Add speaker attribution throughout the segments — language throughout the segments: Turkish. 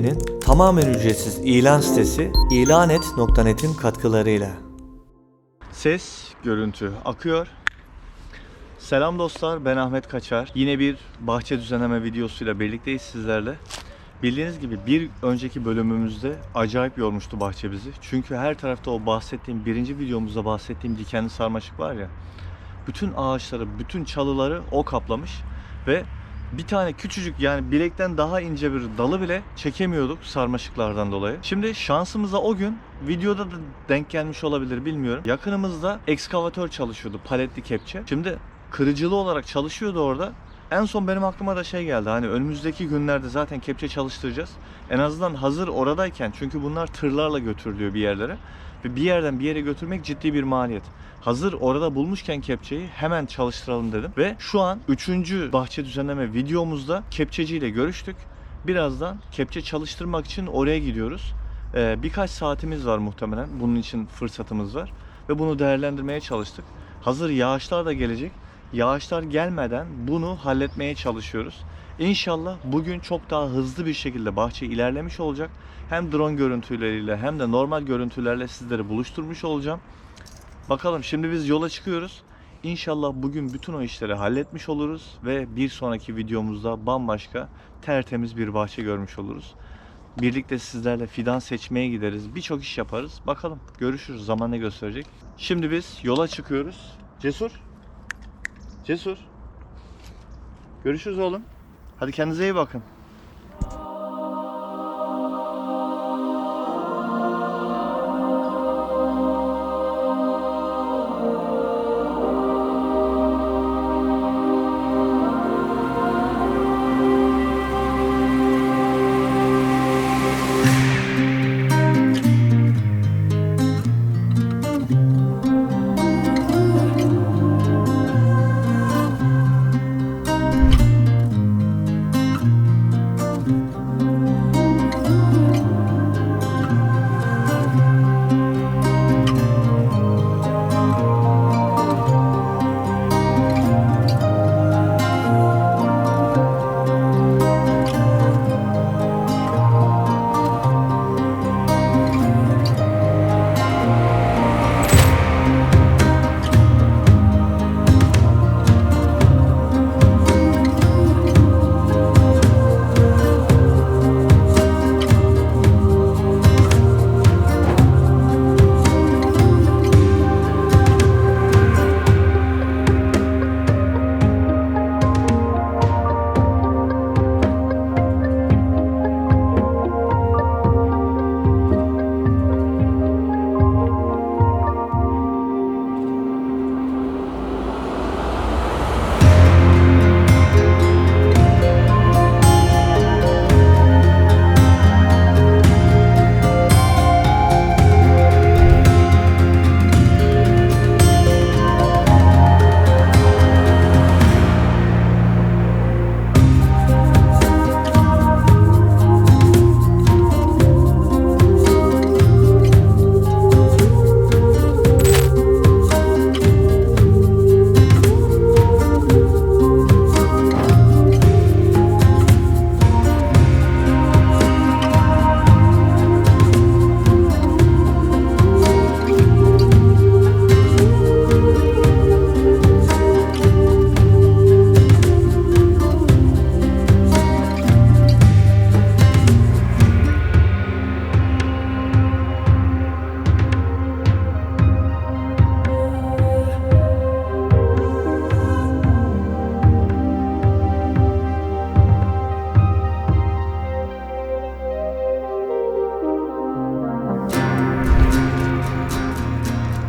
Speaker 1: Türkiye'nin tamamen ücretsiz ilan sitesi ilanet.net'in katkılarıyla. Ses, görüntü akıyor. Selam dostlar, ben Ahmet Kaçar. Yine bir bahçe düzenleme videosuyla birlikteyiz sizlerle. Bildiğiniz gibi bir önceki bölümümüzde acayip yormuştu bahçe bizi. Çünkü her tarafta o bahsettiğim, birinci videomuzda bahsettiğim dikenli sarmaşık var ya. Bütün ağaçları, bütün çalıları o kaplamış. Ve bir tane küçücük yani bilekten daha ince bir dalı bile çekemiyorduk sarmaşıklardan dolayı. Şimdi şansımıza o gün videoda da denk gelmiş olabilir bilmiyorum. Yakınımızda ekskavatör çalışıyordu paletli kepçe. Şimdi kırıcılı olarak çalışıyordu orada. En son benim aklıma da şey geldi hani önümüzdeki günlerde zaten kepçe çalıştıracağız. En azından hazır oradayken çünkü bunlar tırlarla götürülüyor bir yerlere. Ve bir yerden bir yere götürmek ciddi bir maliyet. Hazır orada bulmuşken kepçeyi hemen çalıştıralım dedim. Ve şu an 3. bahçe düzenleme videomuzda kepçeciyle görüştük. Birazdan kepçe çalıştırmak için oraya gidiyoruz. Ee, birkaç saatimiz var muhtemelen. Bunun için fırsatımız var. Ve bunu değerlendirmeye çalıştık. Hazır yağışlar da gelecek. Yağışlar gelmeden bunu halletmeye çalışıyoruz. İnşallah bugün çok daha hızlı bir şekilde bahçe ilerlemiş olacak. Hem drone görüntüleriyle hem de normal görüntülerle sizleri buluşturmuş olacağım. Bakalım şimdi biz yola çıkıyoruz. İnşallah bugün bütün o işleri halletmiş oluruz ve bir sonraki videomuzda bambaşka tertemiz bir bahçe görmüş oluruz. Birlikte sizlerle fidan seçmeye gideriz. Birçok iş yaparız. Bakalım görüşürüz. Zaman ne gösterecek. Şimdi biz yola çıkıyoruz. Cesur. Cesur. Görüşürüz oğlum. Hadi kendinize iyi bakın.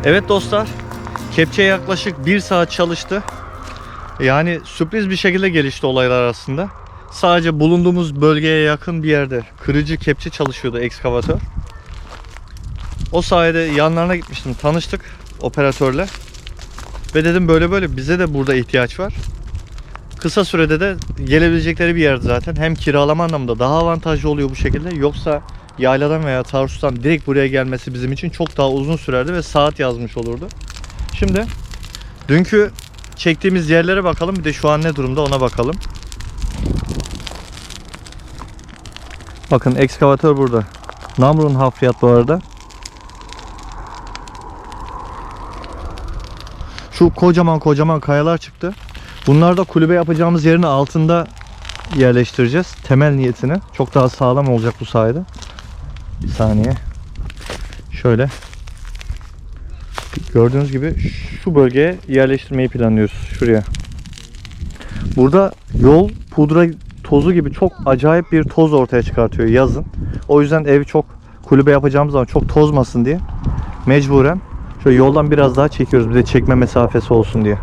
Speaker 1: Evet dostlar, kepçe yaklaşık bir saat çalıştı. Yani sürpriz bir şekilde gelişti olaylar aslında. Sadece bulunduğumuz bölgeye yakın bir yerde kırıcı kepçe çalışıyordu ekskavatör. O sayede yanlarına gitmiştim, tanıştık operatörle. Ve dedim böyle böyle bize de burada ihtiyaç var. Kısa sürede de gelebilecekleri bir yerde zaten. Hem kiralama anlamında daha avantajlı oluyor bu şekilde. Yoksa yayladan veya Tarsus'tan direkt buraya gelmesi bizim için çok daha uzun sürerdi ve saat yazmış olurdu. Şimdi dünkü çektiğimiz yerlere bakalım bir de şu an ne durumda ona bakalım. Bakın ekskavatör burada. Namrun hafriyat bu arada. Şu kocaman kocaman kayalar çıktı. Bunlar da kulübe yapacağımız yerin altında yerleştireceğiz. Temel niyetine. Çok daha sağlam olacak bu sayede. Bir saniye. Şöyle. Gördüğünüz gibi şu bölgeye yerleştirmeyi planlıyoruz. Şuraya. Burada yol pudra tozu gibi çok acayip bir toz ortaya çıkartıyor yazın. O yüzden ev çok kulübe yapacağımız zaman çok tozmasın diye mecburen şöyle yoldan biraz daha çekiyoruz. Bir de çekme mesafesi olsun diye.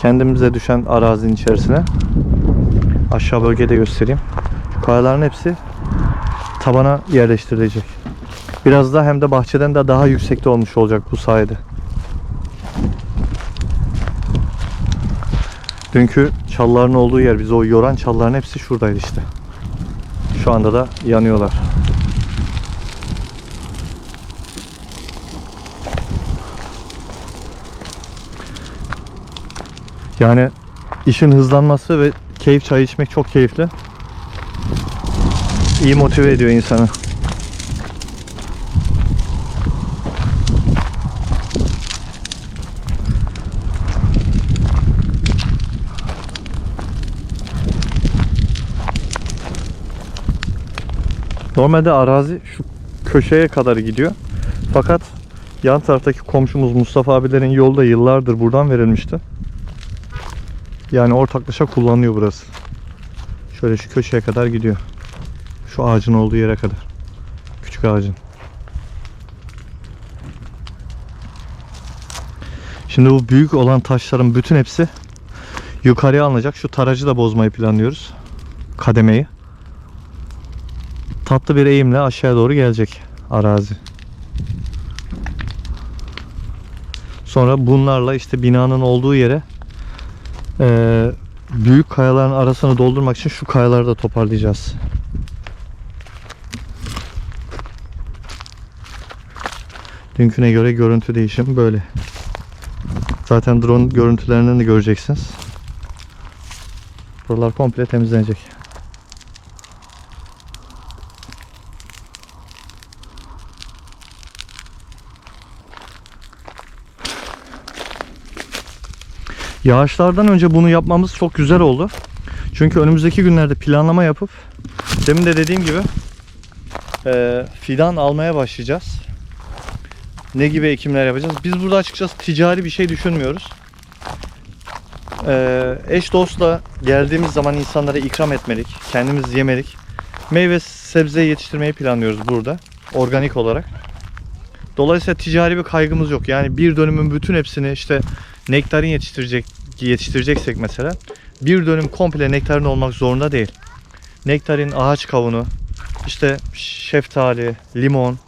Speaker 1: Kendimize düşen arazinin içerisine aşağı bölgede göstereyim. Şu kayaların hepsi tabana yerleştirilecek. Biraz da hem de bahçeden de daha yüksekte olmuş olacak bu sayede. Dünkü çalların olduğu yer, bizi o yoran çalların hepsi şuradaydı işte. Şu anda da yanıyorlar. Yani işin hızlanması ve keyif çay içmek çok keyifli. İyi motive ediyor insanı. Normalde arazi şu köşeye kadar gidiyor. Fakat yan taraftaki komşumuz Mustafa abilerin yolu da yıllardır buradan verilmişti. Yani ortaklaşa kullanıyor burası. Şöyle şu köşeye kadar gidiyor. Şu ağacın olduğu yere kadar. Küçük ağacın. Şimdi bu büyük olan taşların bütün hepsi yukarıya alınacak. Şu taracı da bozmayı planlıyoruz. Kademeyi tatlı bir eğimle aşağıya doğru gelecek arazi. Sonra bunlarla işte binanın olduğu yere eee, büyük kayaların arasını doldurmak için şu kayaları da toparlayacağız. Dünküne göre görüntü değişimi böyle. Zaten drone görüntülerinden de göreceksiniz. Buralar komple temizlenecek. Yağışlardan önce bunu yapmamız çok güzel oldu. Çünkü önümüzdeki günlerde planlama yapıp demin de dediğim gibi eee, fidan almaya başlayacağız. Ne gibi ekimler yapacağız? Biz burada açıkçası ticari bir şey düşünmüyoruz. Eee, eş dostla geldiğimiz zaman insanlara ikram etmelik, kendimiz yemelik. Meyve sebze yetiştirmeyi planlıyoruz burada. Organik olarak. Dolayısıyla ticari bir kaygımız yok. Yani bir dönümün bütün hepsini işte nektarin yetiştirecek yetiştireceksek mesela bir dönüm komple nektarin olmak zorunda değil. Nektarin, ağaç kavunu, işte şeftali, limon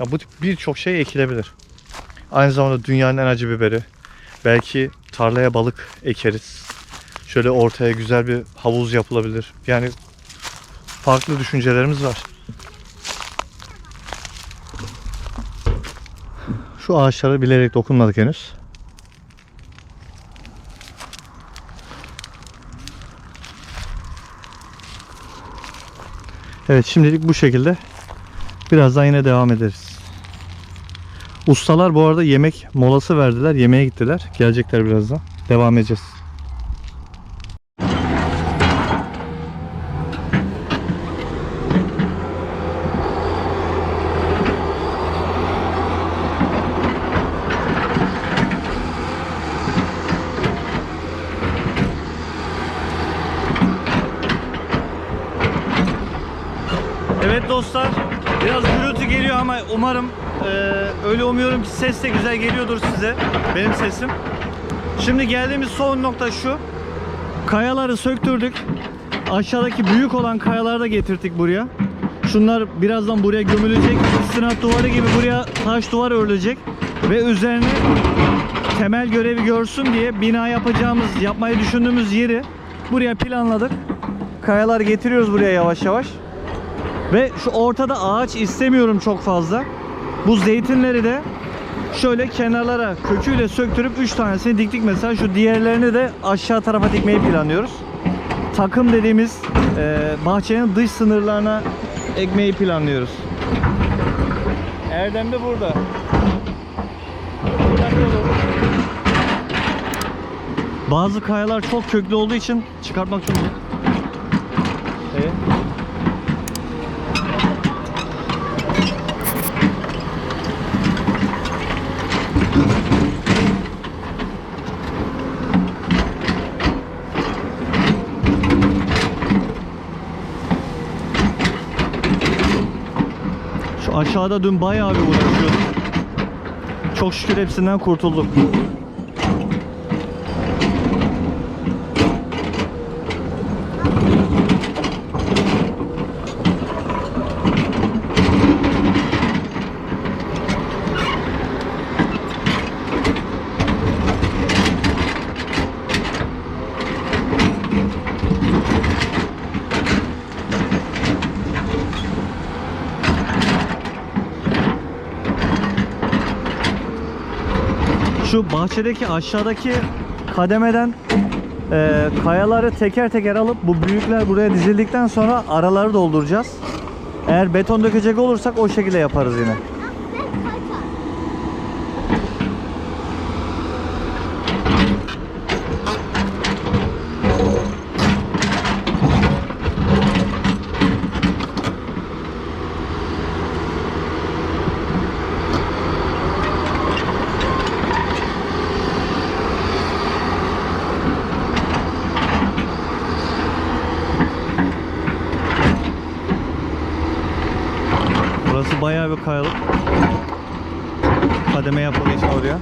Speaker 1: ya bu tip birçok şey ekilebilir. Aynı zamanda dünyanın en acı biberi. Belki tarlaya balık ekeriz. Şöyle ortaya güzel bir havuz yapılabilir. Yani farklı düşüncelerimiz var. Şu ağaçlara bilerek dokunmadık henüz. Evet şimdilik bu şekilde. Birazdan yine devam ederiz. Ustalar bu arada yemek molası verdiler. Yemeğe gittiler. Gelecekler birazdan. Devam edeceğiz. Evet dostlar, biraz gürültü geliyor ama umarım eee, öyle umuyorum ki ses de güzel geliyordur size. Benim sesim. Şimdi geldiğimiz son nokta şu. Kayaları söktürdük. Aşağıdaki büyük olan kayaları da getirdik buraya. Şunlar birazdan buraya gömülecek. İstinat duvarı gibi buraya taş duvar örülecek. Ve üzerine temel görevi görsün diye bina yapacağımız, yapmayı düşündüğümüz yeri buraya planladık. Kayalar getiriyoruz buraya yavaş yavaş. Ve şu ortada ağaç istemiyorum çok fazla. Bu zeytinleri de şöyle kenarlara köküyle söktürüp 3 tanesini diktik mesela. Şu diğerlerini de aşağı tarafa dikmeyi planlıyoruz. Takım dediğimiz e, bahçenin dış sınırlarına ekmeği planlıyoruz. Erdem de burada. Bazı kayalar çok köklü olduğu için çıkartmak çok zor. Aşağıda dün bayağı bir uğraşıyorduk. Çok şükür hepsinden kurtulduk. Şu bahçedeki aşağıdaki kademeden e, kayaları teker teker alıp bu büyükler buraya dizildikten sonra araları dolduracağız. Eğer beton dökecek olursak o şekilde yaparız yine. Burası bayağı bir kayalık. Kademe yapıldığı için oraya.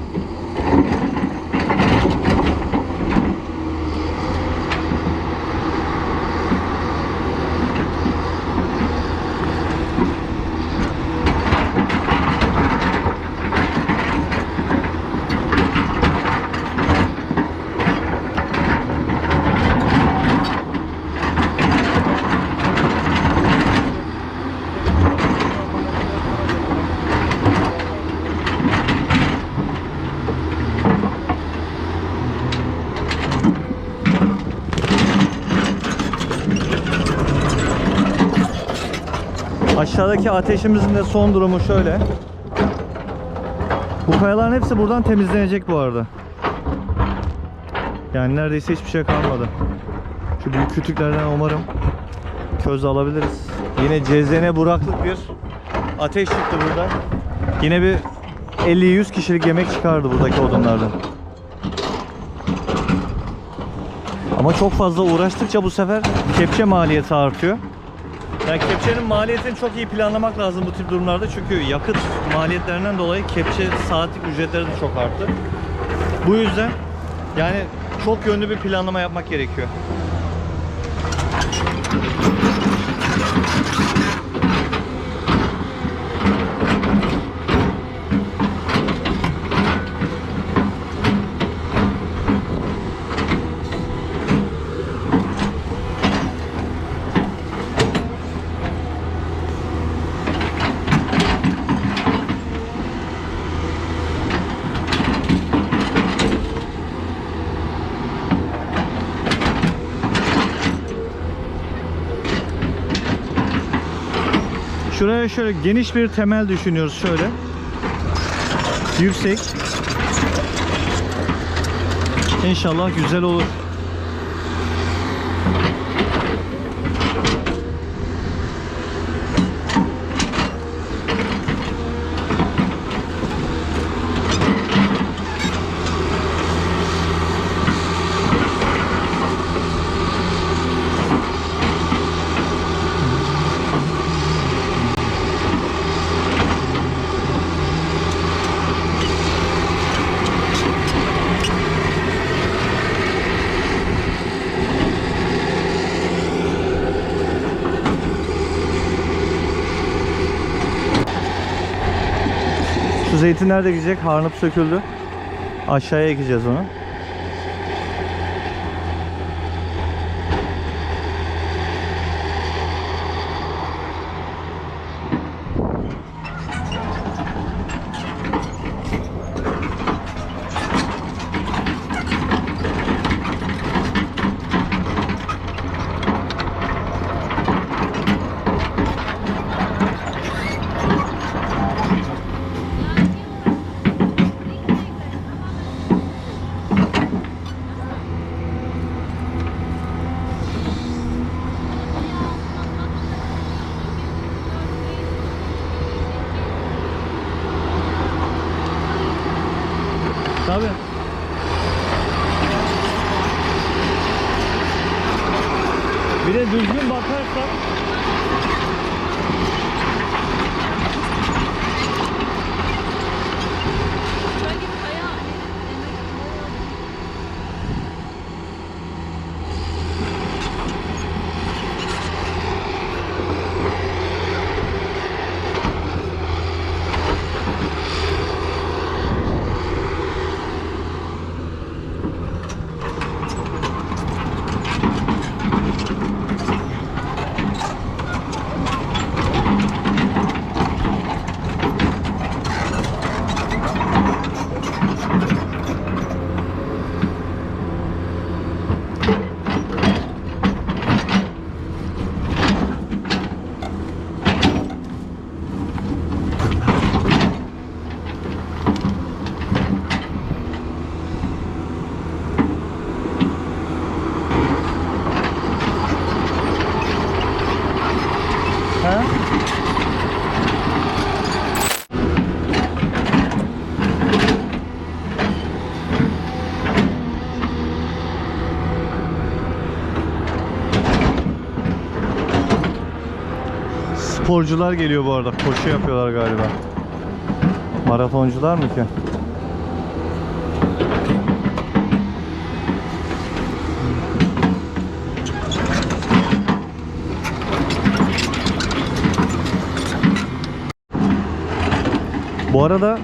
Speaker 1: Aşağıdaki ateşimizin de son durumu şöyle. Bu kayaların hepsi buradan temizlenecek bu arada. Yani neredeyse hiçbir şey kalmadı. Şu büyük kütüklerden umarım köz alabiliriz. Yine cezene buraklık bir ateş çıktı burada. Yine bir 50-100 kişilik yemek çıkardı buradaki odunlardan. Ama çok fazla uğraştıkça bu sefer kepçe maliyeti artıyor. Yani kepçenin maliyetini çok iyi planlamak lazım bu tip durumlarda çünkü yakıt maliyetlerinden dolayı kepçe saatlik ücretleri de çok arttı. Bu yüzden yani çok yönlü bir planlama yapmak gerekiyor. Şuraya şöyle geniş bir temel düşünüyoruz şöyle. Yüksek. İnşallah güzel olur. Şu zeytinler de gidecek. Harnıp söküldü. Aşağıya ekeceğiz onu. Sporcular geliyor bu arada. Koşu yapıyorlar galiba. Maratoncular mı ki? Bu arada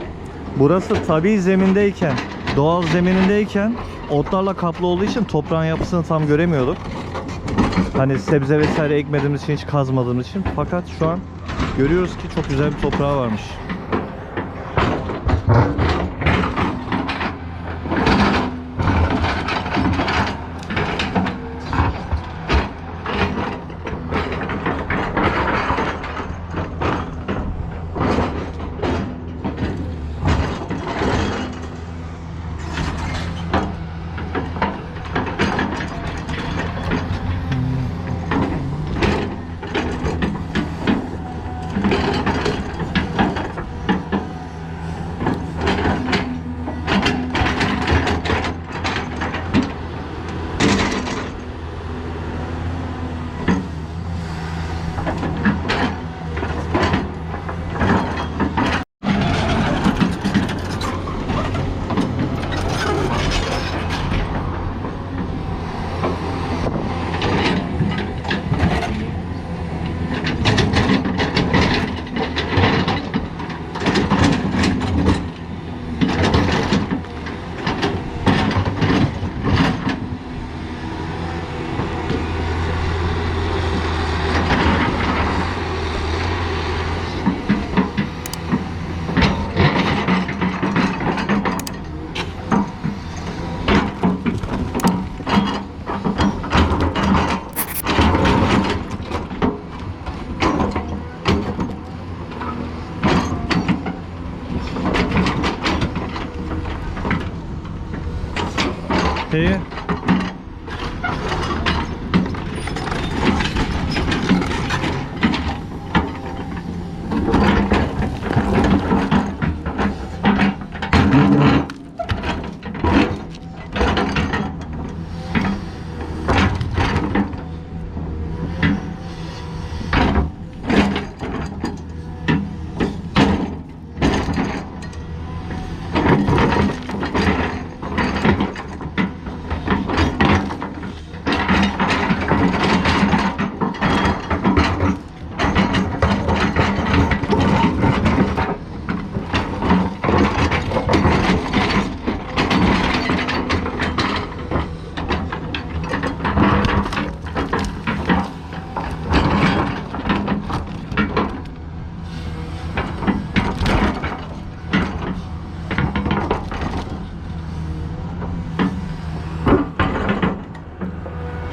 Speaker 1: burası tabi zemindeyken, doğal zeminindeyken otlarla kaplı olduğu için toprağın yapısını tam göremiyorduk. Hani sebze vesaire ekmediğimiz için hiç kazmadığımız için. Fakat şu an görüyoruz ki çok güzel bir toprağı varmış.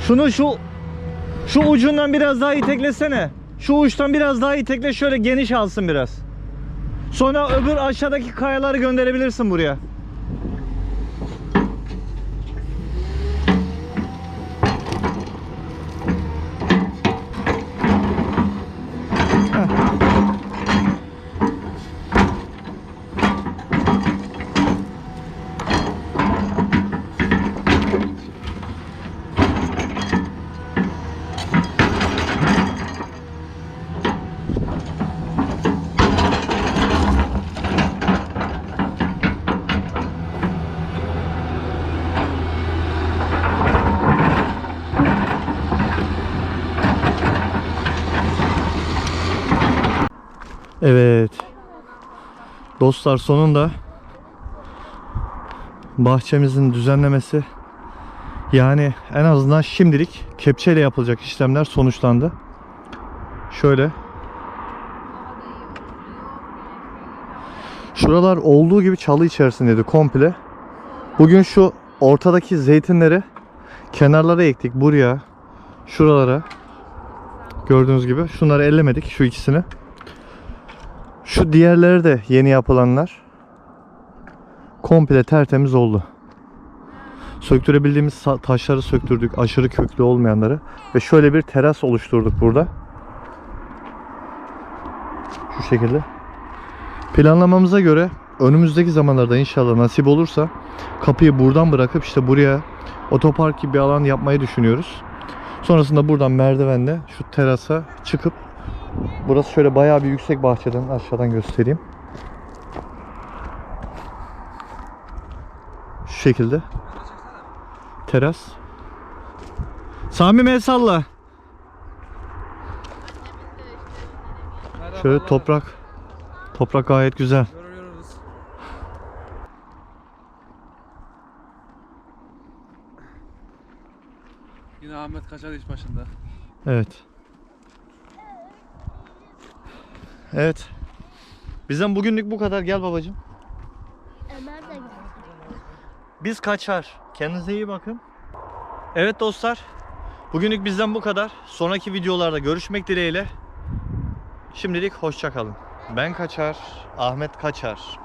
Speaker 1: Şunu şu şu ucundan biraz daha iteklesene. Şu uçtan biraz daha itekle şöyle geniş alsın biraz. Sonra öbür aşağıdaki kayaları gönderebilirsin buraya. Evet. Dostlar sonunda bahçemizin düzenlemesi yani en azından şimdilik kepçeyle yapılacak işlemler sonuçlandı. Şöyle Şuralar olduğu gibi çalı içerisindeydi komple. Bugün şu ortadaki zeytinleri kenarlara ektik buraya, şuralara. Gördüğünüz gibi şunları ellemedik şu ikisini. Şu diğerleri de yeni yapılanlar komple tertemiz oldu. Söktürebildiğimiz taşları söktürdük, aşırı köklü olmayanları ve şöyle bir teras oluşturduk burada. Şu şekilde. Planlamamıza göre önümüzdeki zamanlarda inşallah nasip olursa kapıyı buradan bırakıp işte buraya otopark gibi bir alan yapmayı düşünüyoruz. Sonrasında buradan merdivenle şu terasa çıkıp burası şöyle bayağı bir yüksek bahçeden aşağıdan göstereyim. Şu şekilde. Teras. Sami el salla. Şöyle toprak. Toprak gayet güzel.
Speaker 2: Yine Ahmet Kaçar iş başında.
Speaker 1: Evet. Evet. Bizden bugünlük bu kadar. Gel babacığım.
Speaker 3: Ömer de geldi.
Speaker 1: Biz kaçar. Kendinize iyi bakın. Evet dostlar. Bugünlük bizden bu kadar. Sonraki videolarda görüşmek dileğiyle. Şimdilik hoşça kalın. Ben kaçar. Ahmet kaçar.